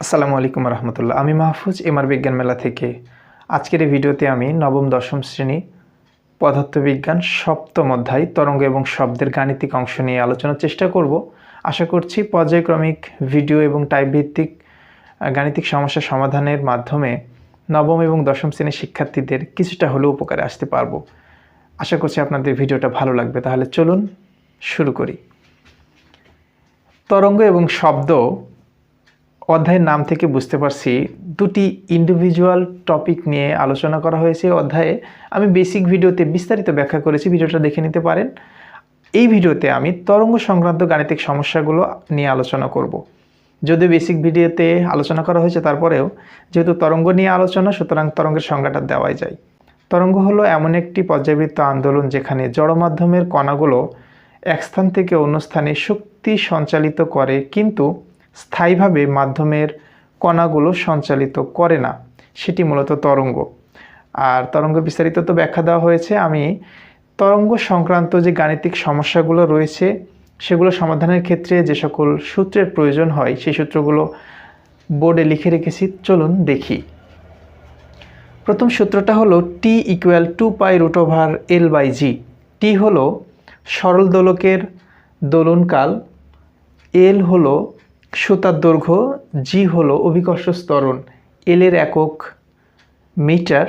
আসসালামু আলাইকুম রহমতুল্লাহ। আমি মাহফুজ এমআর বিজ্ঞান মেলা থেকে। আজকের এই ভিডিওতে আমি নবম, দশম শ্রেণি পদার্থবিজ্ঞান সপ্তম অধ্যায় তরঙ্গ এবং শব্দের গাণিতিক অংশ নিয়ে আলোচনার চেষ্টা করব। আশা করছি পর্যায়ক্রমিক ভিডিও এবং টাইপ ভিত্তিক গাণিতিক সমস্যা সমাধানের মাধ্যমে নবম এবং দশম শ্রেণির শিক্ষার্থীদের কিছুটা হলেও উপকারে আসতে পারব। আশা করছি আপনাদের ভিডিওটা ভালো লাগবে। তাহলে চলুন শুরু করি। তরঙ্গ এবং শব্দ অধ্যায়ের নাম থেকে বুঝতে পারছি দুটি ইন্ডিভিজুয়াল টপিক নিয়ে আলোচনা করা হয়েছে অধ্যায়ে। আমি বেসিক ভিডিওতে বিস্তারিত ব্যাখ্যা করেছি, ভিডিওটা দেখে নিতে পারেন। এই ভিডিওতে আমি তরঙ্গ সংক্রান্ত গাণিতিক সমস্যাগুলো নিয়ে আলোচনা করব। যদিও বেসিক ভিডিওতে আলোচনা করা হয়েছে, তারপরেও যেহেতু তরঙ্গ নিয়ে আলোচনা, সুতরাং তরঙ্গের সংজ্ঞাটা দেওয়াই যায়। তরঙ্গ হলো এমন একটি পর্যাবৃত্ত আন্দোলন যেখানে জড় মাধ্যমের কণাগুলো এক স্থান থেকে অন্য স্থানে শক্তি সঞ্চালিত করে, কিন্তু স্থায়ীভাবে মাধ্যমের কণাগুলো সঞ্চালিত করে না। সেটি মূলত তরঙ্গ। আর তরঙ্গ বিস্তারিত তো ব্যাখ্যা দেওয়া হয়েছে। আমি তরঙ্গ সংক্রান্ত যে গাণিতিক সমস্যাগুলো রয়েছে, সেগুলো সমাধানের ক্ষেত্রে যে সকল সূত্রের প্রয়োজন হয়, সেই সূত্রগুলো বোর্ডে লিখে রেখেছি। চলুন দেখি। প্রথম সূত্রটা হলো T equal two pi root over L by G T হলো সরল দোলকের দোলনকাল। এল হলো সুতার দৈর্ঘ্য জি হলো অভিকর্ষ স্তরণ এল এর একক মিটার।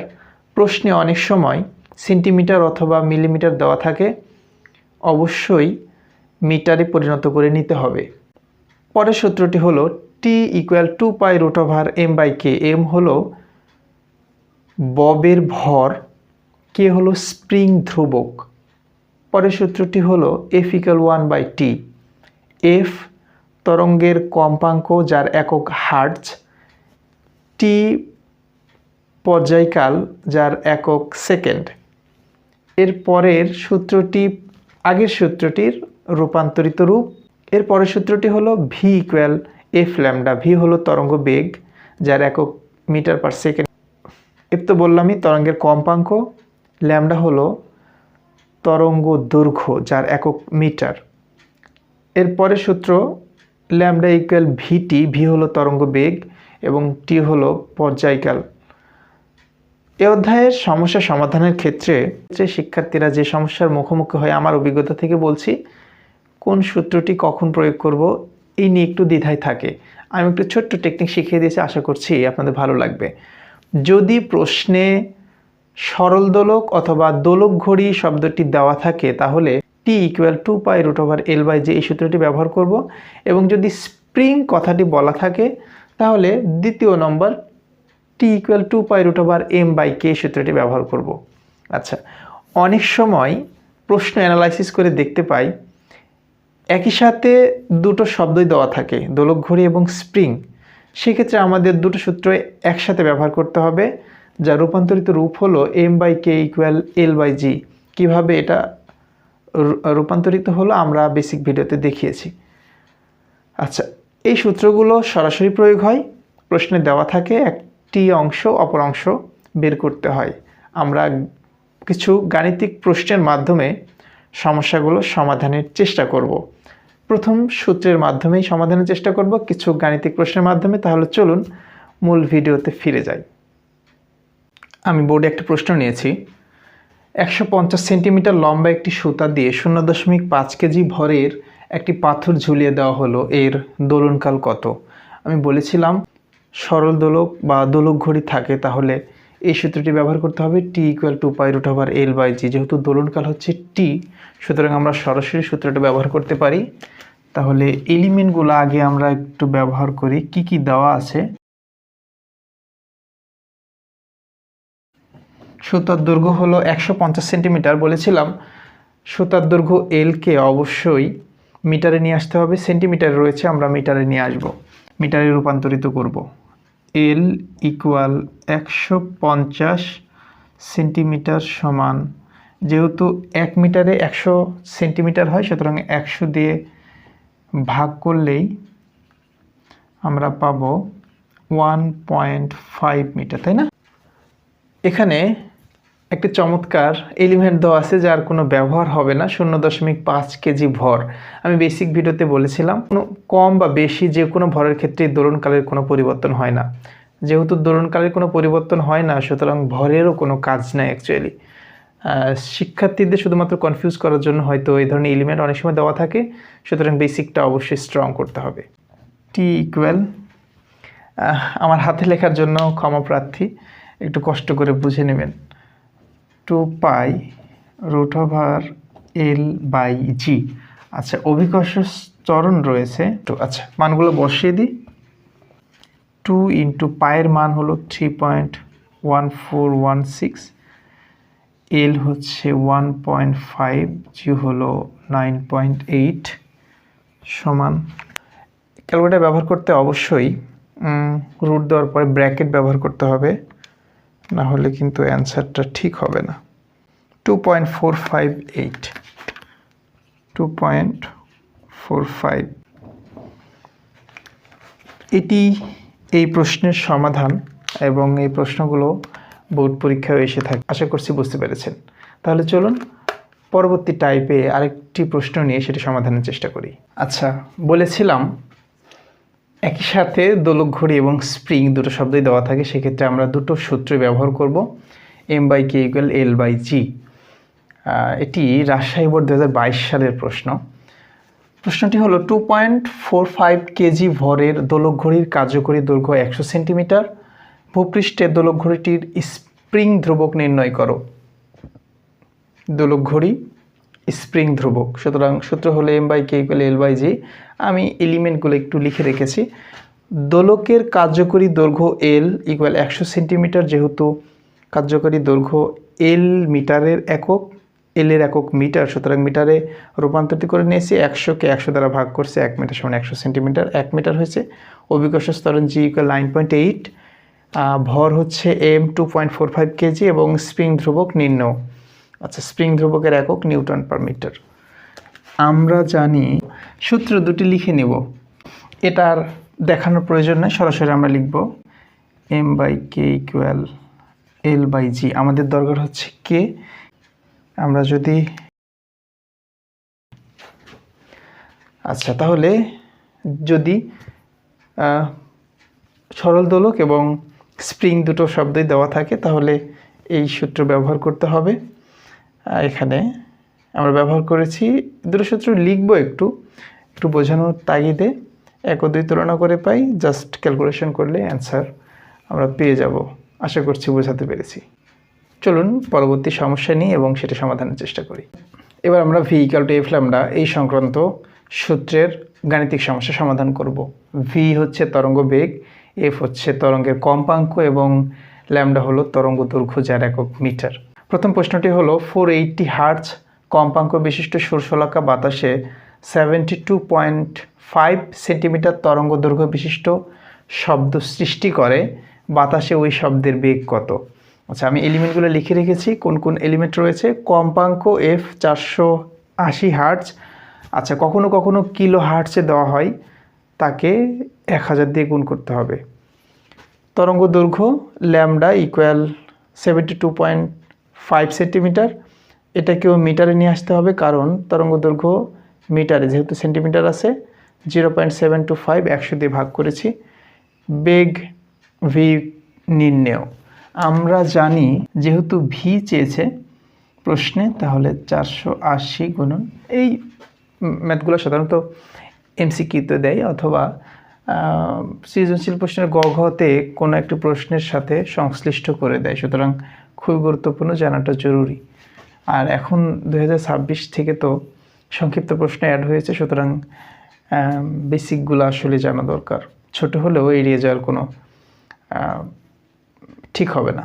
প্রশ্নে অনেক সময় সেন্টিমিটার অথবা মিলিমিটার দেওয়া থাকে, অবশ্যই মিটারে পরিণত করে নিতে হবে। পরের সূত্রটি হলো T equal two pi root over M by K M হলো ববের ভর কে হলো স্প্রিং ধ্রুবক। পরের সূত্রটি হলো F equal one by T F তরঙ্গের কম্পাঙ্ক যার একক হার্টজ টি পর্যায়কাল যার একক সেকেন্ড। এর পরের সূত্রটি, আগের সূত্রটির রূপান্তরিত রূপ। এর পরের সূত্রটি হলো V equal F lambda V হলো তরঙ্গ বেগ যার একক মিটার পার সেকেন্ড এর তো বললামই তরঙ্গের কম্পাঙ্ক ল্যামডা হলো তরঙ্গ দৈর্ঘ্য যার একক মিটার। এর পরের সূত্র ল্যামডা ইকুয়াল ভিটি, ভি হলো তরঙ্গ বেগ এবং টি হলো পর্যায়কাল। এ অধ্যায়ের সমস্যা সমাধানের ক্ষেত্রে শিক্ষার্থীরা যে সমস্যার মুখোমুখি হয়, আমার অভিজ্ঞতা থেকে বলছি, কোন সূত্রটি কখন প্রয়োগ করব এই নিয়ে একটু দ্বিধায় থাকে। আমি একটু ছোট্ট টেকনিক শিখিয়ে দিয়েছি, আশা করছি আপনাদের ভালো লাগবে। যদি প্রশ্নে সরল দোলক অথবা দোলক ঘড়ি শব্দটি দেওয়া থাকে, তাহলে T equal two pi root over L by যে এই সূত্রটি ব্যবহার করব। এবং যদি স্প্রিং কথাটি বলা থাকে, তাহলে দ্বিতীয় নম্বর T equal two pi root over M by K সূত্রটি ব্যবহার করব। আচ্ছা অনেক সময় প্রশ্ন অ্যানালাইসিস করে দেখতে পাই, একই সাথে দুটো শব্দই দেওয়া থাকে, দোলক ঘড়ি এবং স্প্রিং সেক্ষেত্রে আমাদের দুটো সূত্র একসাথে ব্যবহার করতে হবে যা রূপান্তরিত রূপ হলো M by K equal L by G কীভাবে এটা রূপান্তরিত হলো, আমরা বেসিক ভিডিওতে দেখিয়েছি। আচ্ছা এই সূত্রগুলো সরাসরি প্রয়োগ হয়, প্রশ্নে দেওয়া থাকে একটি অংশ, অপর অংশ বের করতে হয়। আমরা কিছু গাণিতিক প্রশ্নের মাধ্যমে সমস্যাগুলো সমাধানের চেষ্টা করব। প্রথম সূত্রের মাধ্যমেই সমাধানের চেষ্টা করব, কিছু গাণিতিক প্রশ্নের মাধ্যমে, তাহলে চলুন মূল ভিডিওতে ফিরে যাই। আমি বোর্ডে একটা প্রশ্ন নিয়েছি। একশো পঞ্চাশ সেন্টিমিটার লম্বা একটি সুতা দিয়ে শূন্য দশমিক পাঁচ কেজি ভরের একটি পাথর ঝুলিয়ে দেওয়া হলো। এর দোলনকাল কত? আমি বলেছিলাম, সরল দোলক বা দোলক ঘড়ি থাকে, তাহলে এই সূত্রটি ব্যবহার করতে হবে T equal two pi root over L by G যেহেতু দোলনকাল হচ্ছে টি সুতরাং আমরা সরাসরি সূত্রটা ব্যবহার করতে পারি। তাহলে এলিমেন্টগুলো আগে আমরা একটু ব্যবহার করি, কি কি দেওয়া আছে? সুতার দৈর্ঘ্য হলো একশো পঞ্চাশ সেন্টিমিটার বলেছিলাম। সুতার দৈর্ঘ্য এলকে অবশ্যই মিটারে নিয়ে আসতে হবে। সেন্টিমিটারে রয়েছে, আমরা মিটারে নিয়ে আসব। মিটারে রূপান্তরিত করব। এল ইকুয়াল একশো পঞ্চাশ সেন্টিমিটার সমান, যেহেতু এক মিটারে একশো সেন্টিমিটার হয়, সুতরাং একশো দিয়ে ভাগ করলেই আমরা পাব ওয়ান পয়েন্ট ফাইভ মিটার, তাই না? এখানে একটি চমৎকার এলিমেন্ট দেওয়া আছে যার কোনো ব্যবহার হবে না, শূন্য দশমিক পাঁচ কেজি ভর। আমি বেসিক ভিডিওতে বলেছিলাম, কোনো কম বা বেশি যে কোনো ভরের ক্ষেত্রে দোলনকালের কোনো পরিবর্তন হয় না। যেহেতু দোলনকালের কোনো পরিবর্তন হয় না, সুতরাং ভরেরও কোনো কাজ নাই অ্যাকচুয়ালি শিক্ষার্থীদের শুধুমাত্র কনফিউজ করার জন্য হয়তো এই ধরনের এলিমেন্ট অনেক সময় দেওয়া থাকে, সুতরাং বেসিকটা অবশ্যই স্ট্রং করতে হবে। টি ইকুয়াল আমার হাতে লেখার জন্য ক্ষমা প্রার্থী, একটু কষ্ট করে বুঝে নেবেন। Two pi root over L by G আচ্ছা অভিকর্ষ চরণ রয়েছে। তো আচ্ছা মানগুলো বসিয়ে দিই। টু ইন্টু পায়ের মান হলো three point one four one six L হচ্ছে ওয়ান পয়েন্ট ফাইভ জি হলো নাইন পয়েন্ট এইট সমান। ক্যালকুলেটার ব্যবহার করতে অবশ্যই রুট দেওয়ার পরে ব্র্যাকেট ব্যবহার করতে হবে। না হলে কিন্তু অ্যান্সারটা ঠিক হবে না। Two point four five eight two point four five এটি এই প্রশ্নের সমাধান এবং এই প্রশ্নগুলো বোর্ড পরীক্ষায় এসে থাকে। আশা করছি বুঝতে পেরেছেন। তাহলে চলুন পরবর্তী টাইপে আরেকটি প্রশ্ন নিয়ে সেটি সমাধানের চেষ্টা করি। আচ্ছা বলেছিলাম একই সাথে দোলক ঘড়ি এবং স্প্রিং দুটো শব্দই দেওয়া থাকে, সেক্ষেত্রে আমরা দুটো সূত্র ব্যবহার করব, M by K equal L by G. এটি রাজশাহী বোর্ড দু হাজার বাইশ সালের প্রশ্ন। প্রশ্নটি হলো two point four five KG ভরের দোলক ঘড়ির কার্যকরী দৈর্ঘ্য একশো সেন্টিমিটার, ভূপৃষ্ঠে দোলক ঘড়িটির স্প্রিং ধ্রুবক নির্ণয় করো। দোলক ঘড়ি স্প্রিং ধ্রুবক, সুতরাং সূত্র হলো M by K equal L by G. আমি এলিমেন্টগুলো একটু লিখে রেখেছি। দোলকের কার্যকরী দৈর্ঘ্য এল ইকুয়াল একশো সেন্টিমিটার যেহেতু কার্যকরী দৈর্ঘ্য এল মিটারের একক এলের একক মিটার, সুতরাং মিটারে রূপান্তরিত করে নিয়েছি একশোকে একশো দ্বারা ভাগ করছে, এক মিটার সমান একশো সেন্টিমিটার, এক মিটার হয়েছে। অভিকর্ষ স্তরণ G equal nine point eight ভর হচ্ছে M two point four five KG এবং স্প্রিং ধ্রুবক নিম্ন। আচ্ছা স্প্রিং ধ্রুবকের একক নিউটন পার মিটার আমরা জানি সূত্র দুটি লিখে নেব। এটার দেখানোর প্রয়োজন নয় সরাসরি আমরা লিখব M by K equal L by G আমাদের দরকার হচ্ছে কে আমরা যদি আচ্ছা তাহলে যদি সরল দোলক এবং স্প্রিং দুটো শব্দই দেওয়া থাকে, তাহলে এই সূত্র ব্যবহার করতে হবে। এখানে আমরা ব্যবহার করেছি। দুটো সূত্র লিখব একটু একটু বোঝানোর তাগিদে। এক ও দুই তুলনা করে পাই জাস্ট ক্যালকুলেশন করলে অ্যান্সার আমরা পেয়ে যাব। আশা করছি বোঝাতে পেরেছি। চলুন পরবর্তী সমস্যা নিই এবং সেটা সমাধানের চেষ্টা করি। এবার আমরা V equal to F lambda এই সংক্রান্ত সূত্রের গাণিতিক সমস্যা সমাধান করব। ভি হচ্ছে তরঙ্গ বেগ এফ হচ্ছে তরঙ্গের কম্পাঙ্ক এবং ল্যামডা হলো তরঙ্গ দৈর্ঘ্য যার একক মিটার। প্রথম প্রশ্নটি হলো ফোর এইটটি হার্টস কম্পাঙ্ক বিশিষ্ট সুরশলাকা বাতাসে seventy two point five centimetre তরঙ্গ দৈর্ঘ্য বিশিষ্ট শব্দ সৃষ্টি করে। বাতাসে ওই শব্দের বেগ কত? আচ্ছা আমি এলিমেন্টগুলো লিখে রেখেছি। কোন কোন এলিমেন্ট রয়েছে? কম্পাঙ্ক এফ চারশো আশি হার্টস আচ্ছা কখনো কখনো কিলো হার্টসে দেওয়া হয়। তাকে এক হাজার দিয়ে গুণ করতে হবে। তরঙ্গ দৈর্ঘ্য lambda equal seventy two point five centimetre এটাকেও মিটারে নিয়ে আসতে হবে, কারণ তরঙ্গ দৈর্ঘ্য মিটারে যেহেতু সেন্টিমিটার আছে zero point seven two five একশো দিয়ে ভাগ করেছি, বেগ ভি নির্ণেয়। আমরা জানি যেহেতু ভি চেয়েছে প্রশ্নে, তাহলে চারশো আশি গুণন, এই ম্যাথগুলো সাধারণত এমসিকিউতে দেয়, অথবা সৃজনশীল প্রশ্নের গঘতে কোনো একটি প্রশ্নের সাথে সংশ্লিষ্ট করে দেয়, সুতরাং খুবই গুরুত্বপূর্ণ, জানাটা জরুরি। আর এখন দু হাজার ছাব্বিশ থেকে তো সংক্ষিপ্ত প্রশ্ন অ্যাড হয়েছে, সুতরাং বেসিকগুলো আসলে জানা দরকার। ছোট হলেও এড়িয়ে যাওয়ার কোনো ঠিক হবে না।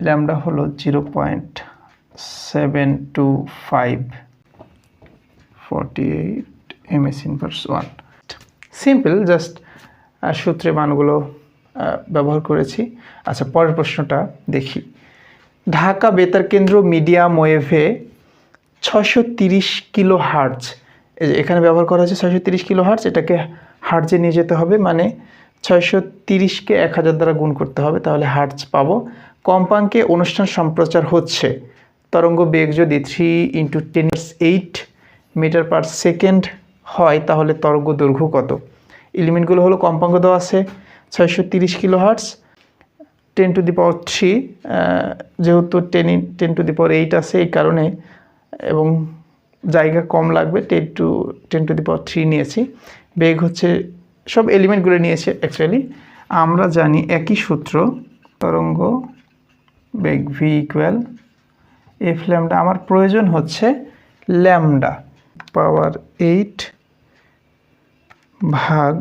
ল্যামডা হলো zero point seven two five forty eight M S inverse one simple just সূত্রে মানগুলো ব্যবহার করেছি। আচ্ছা পরের প্রশ্নটা দেখি। ঢাকা বেতার কেন্দ্র মিডিয়াম ওয়েভে ছশো তিরিশ কিলো হার্জ এখানে ব্যবহার করা হয়েছে ছয়শো তিরিশ কিলো হার্জ এটাকে হার্জে নিয়ে যেতে হবে মানে ছয়শো তিরিশকে এক হাজার দ্বারা গুণ করতে হবে, তাহলে হার্জ পাবো। কম্পাঙ্কে অনুষ্ঠান সম্প্রচার হচ্ছে, তরঙ্গ বেগ যদি three into ten eight metre per second হয়, তাহলে তরঙ্গ দৈর্ঘ্য কত? এলিমেন্টগুলো হলো কম্পাঙ্ক দেওয়া আছে, ছয়শো তিরিশ kilo hertz ten to the power three যেহেতু ten ten to the power eight আছে এই কারণে, এবং জায়গা কম লাগবে ten to ten to the power three নিয়েছি। বেগ হচ্ছে, সব এলিমেন্টগুলো নিয়েছে অ্যাকচুয়ালি আমরা জানি একই সূত্র, তরঙ্গ বেগ ভি ইকুয়াল এফ ল্যামডা আমার প্রয়োজন হচ্ছে ল্যামডা পাওয়ার এইট ভাগ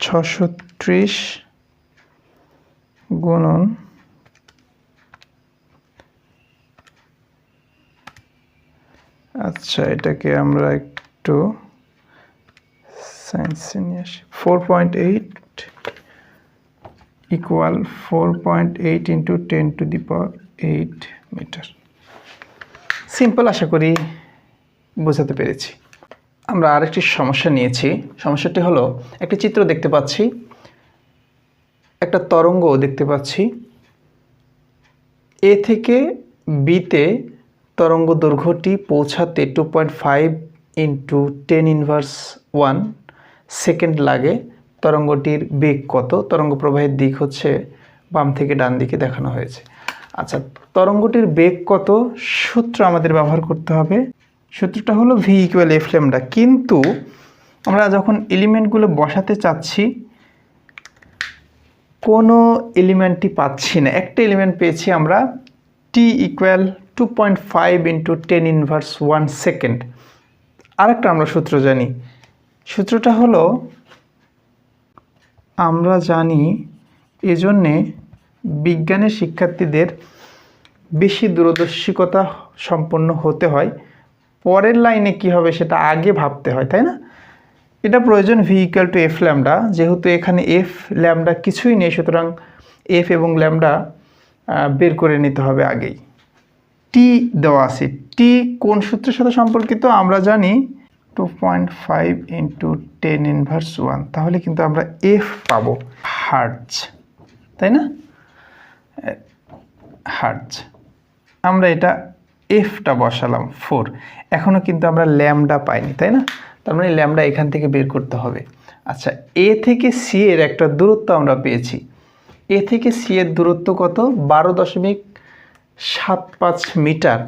ছশো ত্রিশ গুণন। আচ্ছা এটাকে আমরা একটু সায়েন্সে নিয়ে আসি। Four point eight equal four point eight into ten to the power eight metre simple আশা করি বোঝাতে পেরেছি। আমরা আরেকটি সমস্যা নিয়েছি। সমস্যাটি হলো, একটি চিত্র দেখতে পাচ্ছি। একটা তরঙ্গ দেখতে পাচ্ছি। এ থেকে বিতে তরঙ্গ দৈর্ঘ্যটি পৌঁছাতে two point five into ten inverse one second লাগে। তরঙ্গটির বেগ কত? তরঙ্গ প্রবাহের দিক হচ্ছে বাম থেকে ডান দিকে দেখানো হয়েছে। আচ্ছা তরঙ্গটির বেগ কত? সূত্র আমাদের ব্যবহার করতে হবে। সূত্রটা হলো ভি ইকুয়াল এফ ল্যামডা কিন্তু আমরা যখন এলিমেন্টগুলো বসাতে চাচ্ছি কোনো এলিমেন্টই পাচ্ছি না। একটা এলিমেন্ট পেয়েছি আমরা T equal two point five into ten inverse one second আরেকটা আমরা সূত্র জানি। সূত্রটা হলো, আমরা জানি এজন্যে বিজ্ঞানের শিক্ষার্থীদের বেশি দূরদর্শিকতা সম্পন্ন হতে হয়। পরের লাইনে কি হবে সেটা আগে ভাবতে হয়, তাই না? এটা প্রয়োজন ভেহিক্যাল টু এফ ল্যামডা যেহেতু এখানে এফ ল্যামডা কিছুই নেই, সুতরাং এফ এবং ল্যামডা বের করে নিতে হবে আগেই। টি দেওয়া আছে। টি কোন সূত্রের সাথে সম্পর্কিত? আমরা জানি two point five into ten inverse one তাহলে কিন্তু আমরা এফ পাবো হার্জ তাই না? হার্জ আমরা এটা এফটা বসালাম ফোর এখনও কিন্তু আমরা ল্যামডা পাইনি, তাই না? তার মানে ল্যামডা এখান থেকে বের করতে হবে। আচ্ছা এ থেকে সি এর একটা দূরত্ব আমরা পেয়েছি। এ থেকে সি এর দূরত্ব কত? বারো দশমিক সাত পাঁচ মিটার।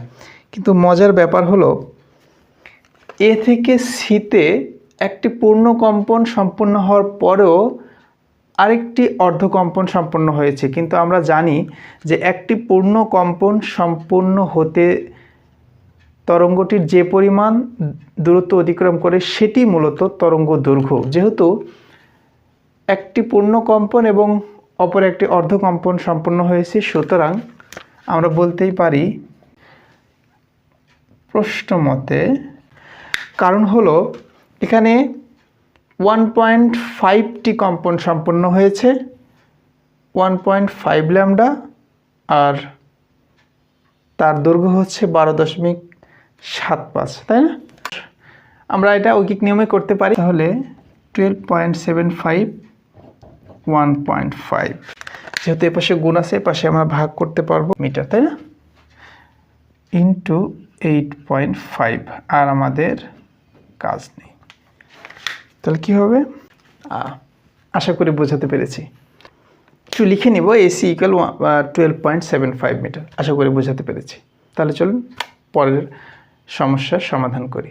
কিন্তু মজার ব্যাপার হলো, এ থেকে সিতে একটি পূর্ণ কম্পন সম্পূর্ণ হওয়ার পরেও আরেকটি অর্ধকম্পন সম্পন্ন হয়েছে। কিন্তু আমরা জানি যে একটি পূর্ণ কম্পন সম্পূর্ণ হতে তরঙ্গটির যে পরিমাণ দূরত্ব অতিক্রম করে, সেটি মূলত তরঙ্গ দৈর্ঘ্য। যেহেতু একটি পূর্ণ কম্পন এবং অপর একটি অর্ধকম্পন সম্পন্ন হয়েছে, সুতরাং আমরা বলতেই পারি, প্রশ্ন মতে কারণ হলো, এখানে ওয়ান পয়েন্ট ফাইভটি কম্পন সম্পন্ন হয়েছে ওয়ান পয়েন্ট ফাইভ ল্যামডা, আর তার দৈর্ঘ্য হচ্ছে বারো দশমিক সাত পাঁচ। তাই না? আমরা এটা ঐকিক নিয়মে করতে পারি। তাহলে twelve point seven five one point five যেহেতু এ পাশে গুণ আছে, এ পাশে আমরা ভাগ করতে পারব মিটার, তাই না? ইন্টু এইট পয়েন্ট ফাইভ আর আমাদের কাজ নেই। তাহলে কী হবে? আশা করি বোঝাতে পেরেছি। একটু লিখে নিব AC equal twelve point seven five metre. আশা করি বোঝাতে পেরেছি। তাহলে চলুন, পরের সমস্যার সমাধান করি।